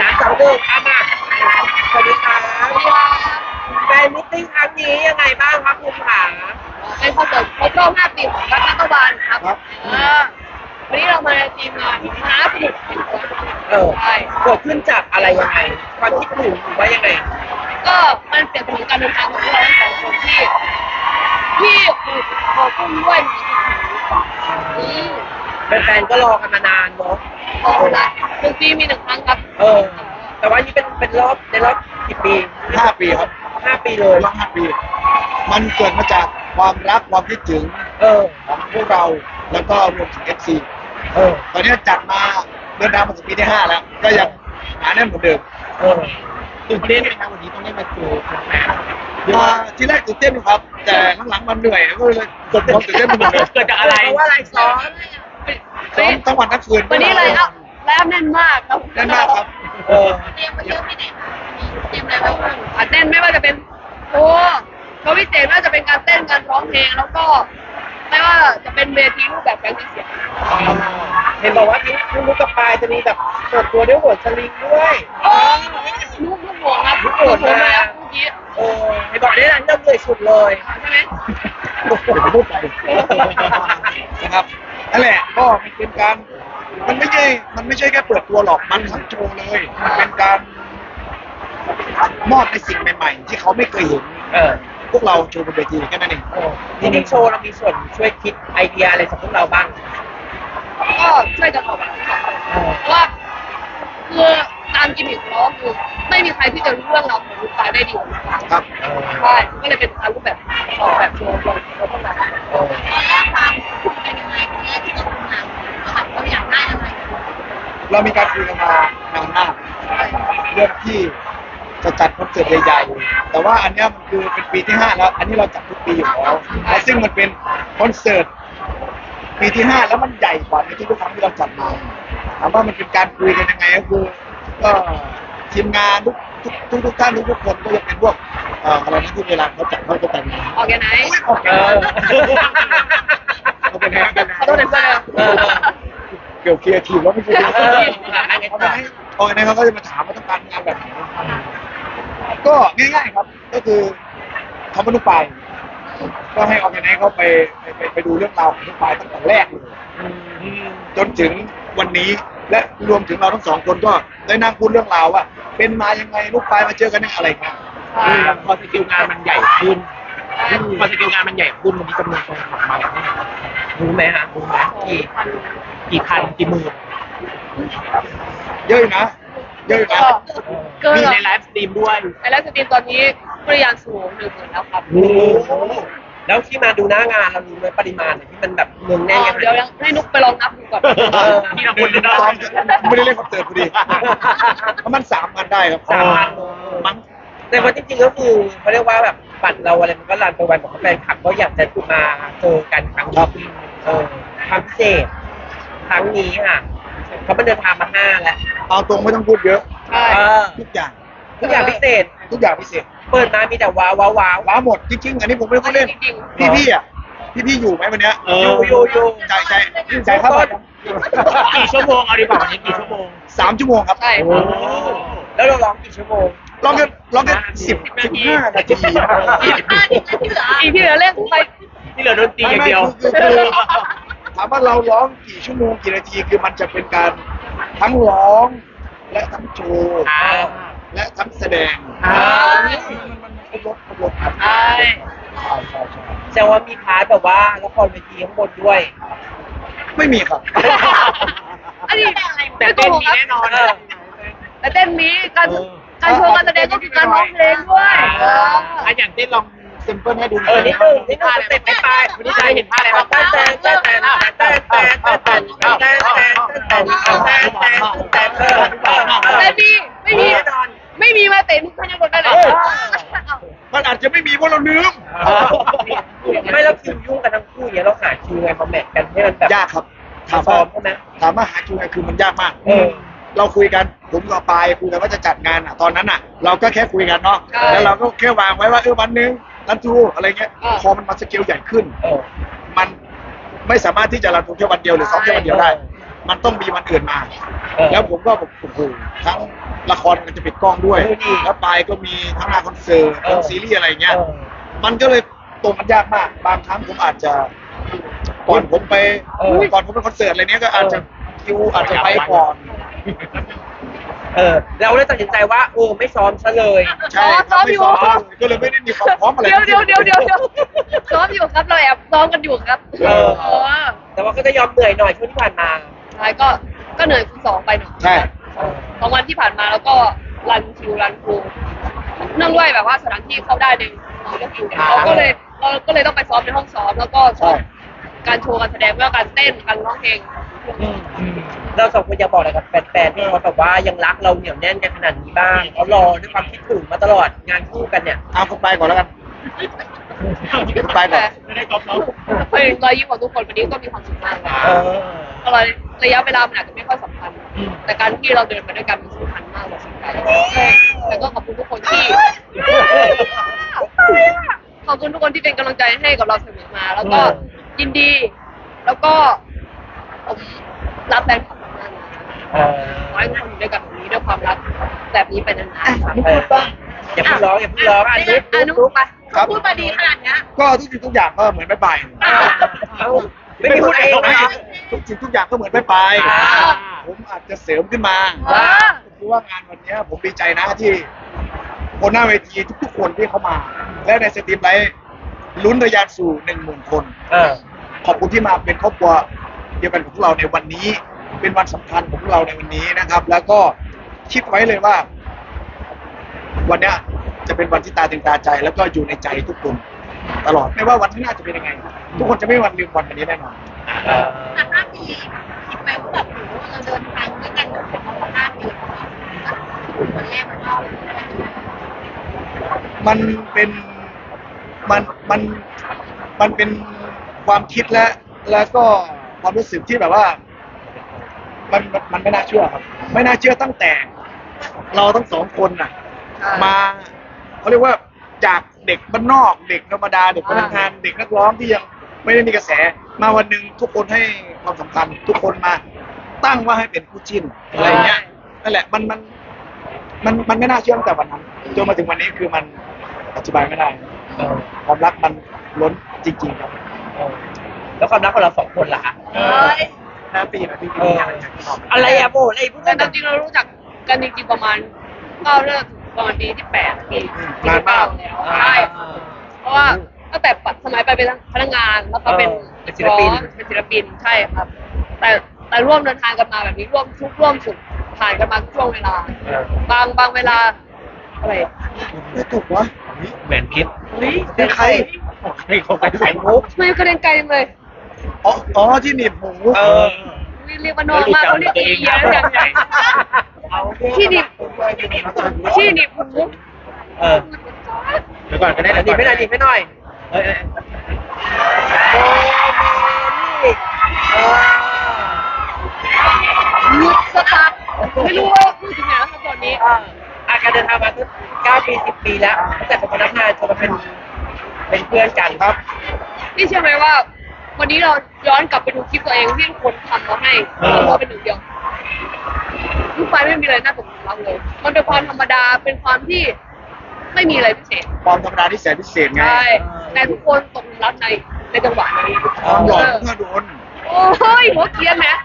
สามสองหนึ่งอามาสวัสดีครับแฟนมิตติ้งครั้งนี้ยังไงบ้างครับคุณขาเป็นคอนเสิร์ตครบรอบ5ปีของรัฐบาลครับครับ เออวันนี้เรามาในทีมงานท้าสนุกเออใช่เกิดขึ้นจากอะไรยังไงความคิดถึงหรือว่ายังไง ก็มันเปลี่ยนไปถึงการเดินทางของพวกเราทั้งสองคนที่ ที่คือขอพุ่งด้วยอืมแฟนๆก็รอกันมานานเนาะขอละหนึ่งปีมีหนึ่งครั้งครับ เออ แต่ว่านี่เป็นเป็นรอบในรอบกี่ปีห้าปีครับห้าปีเลย รอบห้าปี มันเกิดมาจากความรักความคิดถึงเออ ของพวกเราแล้วก็รวมถึง FC เออ ตอนนี้จัดมาเดินทางมาถึงปีที่ห้าแล้ว ก็ยังหนาแน่นเหมือนเดิมเออตื่นเต้นไหมครับวันนี้ต้องได้มาเจออ่าที่แรกตื่นเต้นอยู่ครับ แต่หลังๆมันเหนื่อยก็เลยกดความตื่นเต้นไปหมดเลยเกิดจากอะไรเพราะว่าอะไรซ้อมซ้อมทั้งวันทั้งคืนวันนี้เลยครับ แล้วแน่นมากครับแน่นมากครับ เออเตรียมไปเยอะที่ไหนเตรียมอะไรไว้บ้างอะเต้นไม่ว่าจะเป็นโอ้โชว์พิเศษไม่ว่าจะเป็นการเต้นการร้องเพลงแล้วก็ไม่ว่าจะเป็นเวทีรูปแบบการเสียงเห็นบอกว่าทั้งทั้งลูกกับปลายจะมีแบบเปิดตัวด้วยหัวสลิงด้วยโอ้ลูกลูกหัวครับลูกหัวเลยครับเมื่อกี้เออเห็นบอกได้นั้นเริ่มเลยสุดเลยใช่ไหมเดี๋ยวผมพูดไปนะครับ นั่นแหละก็มันเป็นการ มันไม่ใช่มันไม่ใช่แค่เปิดตัวหรอกมันทั้งโชว์เลยมันเป็นการมอบในสิ่งใหม่ ๆ ที่เขาไม่เคยเห็นเออพวกเราโชว์บนเวทีแค่นั้นเองเออทีนี้โชว์เรามีส่วนช่วยคิดไอเดียอะไรสำหรับพวกเราบ้างก็ช่วยกันออกแบบเพเออราะว่าคือตามกิมมิคของเราคือไม่มีใครที่จะรู้เรื่องราวของลูกตาได้ดีกว่าลูกตาครับเออใช่ก็เลยเป็นการรูปแบบออกแบบโชว์ของเราพวกเรา เออเรามีการคุยกันมานานมากเรื่องที่จะจัดคอนเสิร์ตใหญ่ๆ แต่ว่าอันเนี้ยมันคือเป็นปีที่ห้าแล้ว อันนี้เราจัดทุกปีอยู่แล้วและซึ่งมันเป็นคอนเสิร์ตปีที่ห้าแล้วมันใหญ่กว่าในทุกๆครั้งที่เราจัดมาถามว่ามันเป็นการคุยกันยังไงก็คือก็ทีมงานทุกทุกทุกทุกท่านทุกทุกคนก็จะเป็นพวกเอ่ออะไรนะที่เวลาเขาจัดเขาจะแต่งงานออกแกไนท์เออ เขาเป็นงานกันขอโทษนะเพื่อนเออเกี่ยวเคลียร์ทีมแล้วไม่ใช่เอออันนี้เขาต่อไม่ให้โอ้ยนะเขาก็จะมาถามว่าต้องการงานแบบไหนก็ง่ายๆครับ ก็คือคำว่านุกปลายก็ให้ออร์แกไนซ์เขาไปไปไปไปดูเรื่องราวของนุกปลายตั้งแต่แรกเลยจนถึงวันนี้และรวมถึงเราทั้งสองคนก็ได้นั่งพูดเรื่องราวว่า เป็นมายังไงนุกปลายมาเจอกันยังอะไรเงี้ยพอสกิลงานมันใหญ่ขึ้นพอสกิลงานมันใหญ่ขึ้นมันมีจำนวนคนขับมาแล้ว รู้ไหมฮะรู้ไหมกี่กี่คันกี่หมื่นเยอะอยู่นะ เยอะอยู่นะเกินมีเหรอในไลฟ์สตรีมด้วยในไลฟ์สตรีมตอนนี้ปริยานสูงหนึ่งหมื่นแล้วครับ โอ้โหแล้วที่มาดูหน้างานเรารู้ไหมปริมาณเนี่ยที่มันแบบเนืองแน่นขนาดเดี๋ยวไหนยังให้นุกไปลองนับดูก่อนเออที่เราคนจะได้ ซ้อมไม่ได้เล่นคอนเสิร์ตพอดีประมาณสามพันได้ครับสามพันมั้งแต่ว่าจริงๆก็คือเขาเรียกว่าแบบบัตรเราอะไรมันก็รันไปวันของแฟนคลับก็อยากจะมาเจอกันครั้งนี้ เออความพิเศษครั้งนี้ค่ะเขามาเดินทางมาห้าแล้วเอาตรงไม่ต้องพูดเยอะ ใช่เออทุกอย่าง ทุกอย่างพิเศษ ทุกอย่างพิเศษเปิดมามีแต่ว้าวว้าวว้าวว้าหมดจริงๆอันนี้ผมไม่ได้พูดเล่นจริงพี่พี่อะพี่พี่อยู่ไหมวันเนี้ยเออโยโยโยจ่ายจ่ายจ่ายค่าบัตรกี่ชั่วโมงเอาดีกว่าวันนี้กี่ชั่วโมง สามชั่วโมงครับใช่โอ้ แล้วเราร้องกี่ชั่วโมงลองกันลองกันสิบสิบห้านาที อีกห้าทีที่เหลืออีกที่เหลือเล่นไป ที่เหลือดนตรีอย่างเดียวไม่ไม่คือคือถามว่าเราร้องกี่ชั่วโมงกี่นาทีคือมันจะเป็นการทั้งร้องและทั้งโชว์อ่า และทั้งแสดงอ่ามันมันครบรถครบรถครับใช่ ใช่ใช่ใช่แสดงว่ามีพาร์ทแบบว่าละครเวทีข้างบนด้วย ไม่มีครับ อันนี้แต่ไม่โกเต้นหกมีครับแน่นอนเออแต่เต้นมีการการโชว์การแสดงก็คือการร้องเพลงด้วยเอออะอย่างเต้นลองเซมเปิลให้ดูหเอน่ออยนิดนึงนิดนึงสเต็ปไปไปวันนี้จะได้เห็นท่าอะไรบ้างแต่แต่แต่แต่แต่แต่แต่แต่แต่แต่แต่แต่ไม่มีไม่มีแน่นอนไม่มีมาเตะนุกท่านยังบนได้เลยมันอาจจะไม่มีเพราะเราลืมไม่เราคิวยุ่งกันทั้งคู่อย่างเราหาคิวไงมาแมทกันให้มันแบบยากครับถามซ้ว่าอมใช่ไหมถามว่าหาคิวไงคือมันยากมากเออเราคุยกันผมกับปายคุยกันว่าจะจัดงานอะตอนนั้นอะ เราก็แค่คุยกันเนาะใช่แล้วเราก็แค่วางไว้ว่าเออวันหนึง รันทูอะไรเงี้ยอ่าพอมันมาสเกลใหญ่ขึ้นเออมันไม่สามารถที่จะรันทูแค่วันเดียวหรือซ้อมแค่วันเดียวได้ มันต้องมีวันอื่นมาเออแล้วผมก็แบบโอ้โหทั้งละครมันจะปิดกล้องด้วยเออดีแล้วปลายก็มีทั้งงานคอนเสิร์ตเออทั้งซีรีส์อะไรเงี้ยเออมันก็เลยตรงกันยากมาก บางครั้งผมอาจจะก่อนผมไปเออก่อนผมไปคอนเสิร์ตอะไรเนี้ยก็อาจจะเออคิวอาจจะไปก่อน เออเราเลยตัดสินใจว่าเออไม่ซ้อมซะเลย ใช่ซ้อมอยู่ไม่ซ้อมก็เลยไม่ได้มีความพร้อมอะไรเดี๋ยวเดี๋ยวเดี๋ยวเดี๋ยวเดี๋ยวซ้อมอยู่ครับเราแอบซ้อมกันอยู่ครับเออ เออแต่ว่าก็จะยอมเหนื่อยหน่อยช่วงที่ผ่านมาใช่ก็ก็เหนื่อยคูณสองไปหน่อย ใช่บางวันที่ผ่านมาแล้วก็รันคิวรันครูเนื่องด้วยแบบว่าสถานที่เข้าได้ในเรื่องคิวเนี่ยเราก็เลยเราก็เลยต้องไปซ้อมในห้องซ้อมแล้วก็ซ้อมการโชว์การแสดงไม่ว่าการเต้นการร้องเพลง เราสองคนอยากบอกอะไรกับแฟนๆที่เขาแบบว่ายังรักเราเหนียวแน่นกันขนาดนี้บ้างเขารอด้วยความคิดถึงมาตลอดงานคู่กันเนี่ยเอาคุณไปก่อนแล้วกันคุณไปก่อนไม่ได้กอล์ฟแล้วเพลงรอยยิ้มของทุกคนวันนี้ก็มีความสุขมากนะเออก็เลยระยะเวลามันอาจจะไม่ค่อยสำคัญ แต่การที่เราเดินมาด้วยกันมันสำคัญมากกว่าสิ่งใดแต่ก็ขอบคุณทุกคนที่ขอบคุณทุกคนที่เป็นกำลังใจให้กับเราเสมอมา แล้วก็ยินดี แล้วก็ผมรับแฟนคลับ ขอให้ทุกคนอยู่ด้วยกันแบบนี้ด้วยความรักแบบนี้ไปนานๆครับเอออย่าพูดร้องอย่าพูดร้องอะนุ๊กอะนุ๊นุ๊กกไปครับพูดมาดีขนาดเนี้ยก็ทุกสิ่งทุกอย่างก็เหมือนไม่ไปอะเอ้าไม่มีพูดเองนะทุกสิ่งทุกอย่างก็เหมือนไม่ไปอ่าผมอาจจะเสริมขึ้นมาอ่าคือว่างานวันเนี้ยผมดีใจนะที่คนหน้าเวทีทุกๆคนที่เข้ามา และในสตรีมไลท์ลุ้นระยานสู่หนึ่งหมื่นคนเออขอบคุณที่มาเป็นครอบครัวเดียวกันของพวกเราในวันนี้ เป็นวันสำคัญของพวกเราในวันนี้นะครับ แล้วก็คิดไว้เลยว่า วันเนี้ยจะเป็นวันที่ตาตึงตาใจ แล้วก็อยู่ในใจทุกคนตลอดไม่ว่าวันข้างหน้าจะเป็นยังไง ทุกคนจะไม่มีวันลืมวันวันนี้แน่นอนเออแต่ห้าปีคิดไหมว่าแบบโหเราเดินทางด้วยกันมาห้าปีวันแรกมันก็มันเป็นมันมันมันเป็นความคิดและแล้วก็ความรู้สึกที่แบบว่า มันมันมันไม่น่าเชื่อครับ ไม่น่าเชื่อตั้งแต่ เราทั้งสองคนน่ะ มาเขาเรียกว่าจากเด็กบ้านนอก เด็กธรรมดาเด็กพนักงานเด็กนักร้องที่ยังไม่ได้มีกระแส มาวันหนึ่งทุกคนให้ความสำคัญ ทุกคนมาตั้งว่าให้เป็นคู่จิ้นอะไรอย่างเงี้ยนั่นแหละมันมันมันมันไม่น่าเชื่อตั้งแต่วันนั้นจนมาถึงวันนี้คือมันอธิบายไม่ได้เออความรักมันล้นจริงๆครับเออแล้วความรักของเราสองคนล่ะคะ เอ้ย ห้าปีนะพี่เอออะไรอะโบอะไรพูดแต่กันจริงๆเรารู้จักกันจริงๆประมาณก็เริ่มประมาณปีที่แปดปีปีนานที่มาเก้ากแล้วใช่เพราะว่าตั้งแต่สมัยไปเป็นพนักงานแล้วก็เป็นเป็นศิลปิน ร้องเป็นศิลปินใช่ครับ แต่แต่ร่วมเดินทางกันมาแบบนี้ร่วมทุกข์ร่วมสุขผ่านกันมาทุกช่วงเวลาเออบางบางเวลาอะไรไม่ถูกวะแหวนพิษเป็นใครให้เขาไปใส่มุก ทำไมกระเด็นไกลจังเลย อ๋ออ๋อที่หนีบหูเออ เรียกว่านอนมากเขาเรียกอีเยอะจังใหญ่ที่หนีบที่หนีบหูเออเดี๋ยวก่อนก็ได้หนีบไม่หน่อยหนีบไม่หน่อยเออเออโอ้นี่เออหลุดสตาร์ทไม่รู้ว่าพูดถึงไหนแล้วครับตอนนี้อ่าอาการเดินทางมาตั้งเก้าปีสิบปีแล้วตั้งแต่เป็นพนักงานจนมาเป็นเป็นเพื่อนกันครับพี่เชื่อไหมว่า วันนี้เราย้อนกลับไปดูคลิปตัวเองที่คนทำมาให้เราเป็นหนึ่งเดียวลูกไฟไม่มีอะไรน่าตกหลุมรักเลย มันเป็นความธรรมดาเป็นความที่ไม่มีอะไรพิเศษความธรรมดาที่แสนพิเศษไงใช่แต่ทุกคนตกหลุมรักในในจังหวะนั้นความหล่อเพื่อโดน โอ้ยหัวเกรียนนะ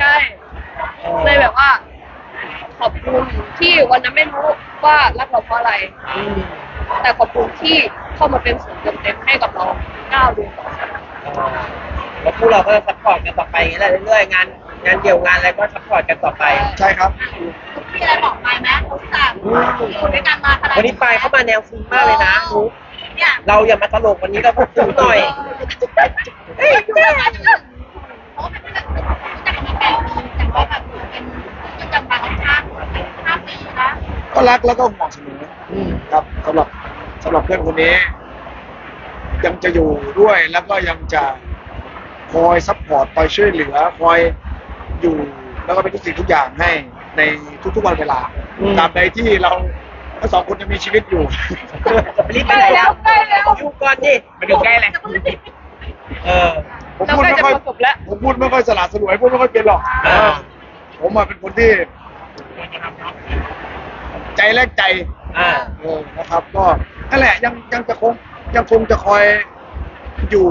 ใช่ เลยแบบว่า ขอบคุณที่วันนั้นไม่รู้ว่ารักเราเพราะอะไรอืมแต่ขอบคุณที่เข้ามาเป็นส่วนเติมเต็มให้กับเรา ก้าวเดินต่อไปเออแล้วพวกเราก็ซัพพอร์ตกันต่อไปอย่างนี้แหละเรื่อยๆงานงานเดี่ยวงานอะไรก็ซัพพอร์ตกันต่อไป ใช่ครับ มีอะไรบอกไปไหมทุกอย่างอยู่ด้วยกันมาขนาดวันนี้ไปเข้ามาแนวฟุ้งมากเลยนะนุ๊กเนี่ยเราอย่ามาตลกวันนี้เราก็ฟุ้งหน่อยเอ้ยอยู่ด้วยกันเพราะเป็นรู้จักกันมาแปดปีแต่ว่าแบบเป็นประจำวันชาติห้าปีนะก็รักแล้วก็ห่วงเสมออครับสำหรับสำหรับเพื่อนคนนี้ ยังจะอยู่ด้วยแล้วก็ยังจะคอยซัพพอร์ตคอยช่วยเหลือคอยอยู่แล้วก็เป็นทุกสิ่งทุกอย่างให้ในทุกๆวันเวลาอืม ตราบใดที่เราทั้งสองคนยังมีชีวิตอยู่ รีบไปไหนใกล้แล้วใกล้แล้ว อยู่ก่อนดิมันอยู่ใกล้แหละเออ ผมเราพูดใกล้ไม่จะค่อยประสบแล้ว ผมพูดไม่ค่อยสละสลวยพูดไม่ค่อยเป็นหรอกอ่า ผมอะเป็นคนที่ ใจแลกใจ อ่า เออนะครับก็นั่นแหละยังยังจะคง ยังคงจะคอยอยู่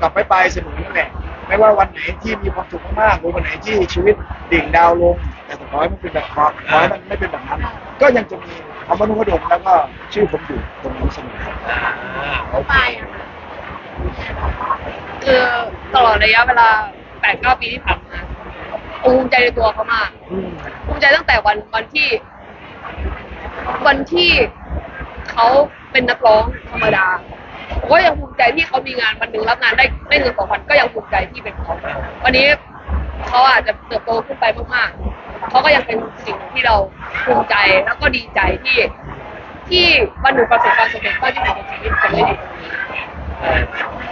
กับไปไปเสมอนั่นแหละไม่ว่าวันไหนที่มีความสุขมากๆหรือวันไหนที่ชีวิตดิ่งดาวลง แต่สุดท้ายมันเป็นแบบความขอให้มันไม่เป็นแบบนั้น ก็ยังจะมีคำว่านุ่งกระดมแล้วก็ชื่อผมอยู่ตรงนั้นเสมออ่าโอเค ไปอะคือตลอดระยะเวลาแปดเก้าปีที่ผ่านมาภูมิใจในตัวเขามาก อืมภูมิใจตั้งแต่วันวันที่ วันที่เขา เป็นนักร้องธรรมดาผมก็ยังภูมิใจที่เขามีงานวันหนึ่งรับงานได้ได้เงินสองพันก็ยังภูมิใจที่เป็นเขาวันนี้เขาอาจจะเติบโตขึ้นไปมากๆเขาก็ยังเป็นสิ่งที่เราภูมิใจแล้วก็ดีใจที่ ที่วันหนึ่งประสบความสำเร็จเท่าที่ผมในชีวิตจะไม่ได้ตรงนี้เออ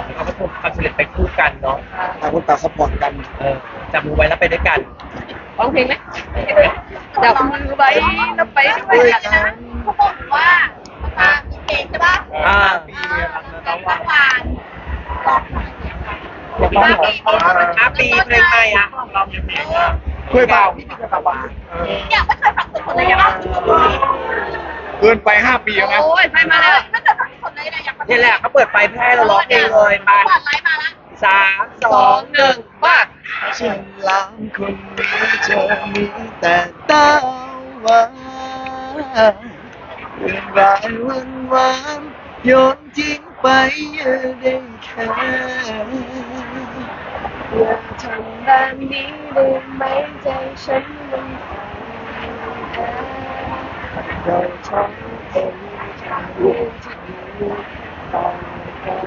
แล้วก็ประสบความสำเร็จไปคู่กันเนาะต่างคนต่างสปอร์ตกันเออจับมือไว้แล้วไปด้วยกันร้องเพลงไหมจับมือไว้แล้วไปด้วยกันนะเขาบอกว่า มามีเพลงใช่ป่ะอ่าต้องวานบอกหน่อยอย่าบ้าหรอห้าปีเพลงใหม่อะเรายังมีว่าเคยฟังพี่เคยฟังบ้างเนี่ยไม่เคยฟังสุดๆเลยนะเกินไปห้าปีแล้วนะโอ้ยใครมาแล้วไม่เคยฟังสุดๆเลยนะอยากฟังนี่แหละเขาเปิดไฟแพร่เราร้องเองเลยไปก่อนไลฟ์มาละสามสสอองงหนึ่งว่าฉันล้างคนนี้เธอมีแต่ตาหวาน เรื่องรายวันวานโยนทิ้งไปเยอะได้แค่อย่าทำแบบนี้ได้ไหมใจฉันมันเราทำเป็นทางเลือกที่ดีต่อกัน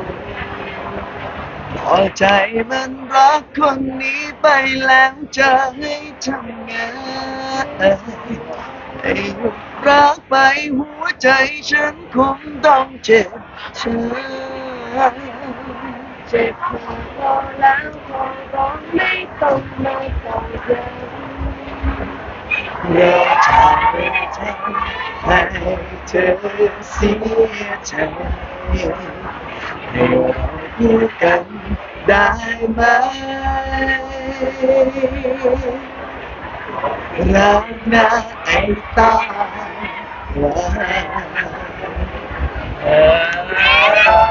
พอใจมันรักคนนี้ไปแล้วจะให้ทำไงให้หยุดรักไปหัวใจฉันคงต้องเจ็บช้ำ เจ็บมาพอแล้วพอร้องไม่ต้องมาต่อย้เราจะไม่ทำให้เธอเสียใจให้เราอยู่กันได้ไหม รักนะไอ้ตารักเออ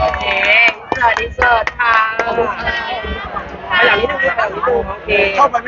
โอเคเสิร์ตอินเสิร์ตค่ะำมาอย่างนี้นึงมาอย่างนี้นึงโอเค เข้าไปไม่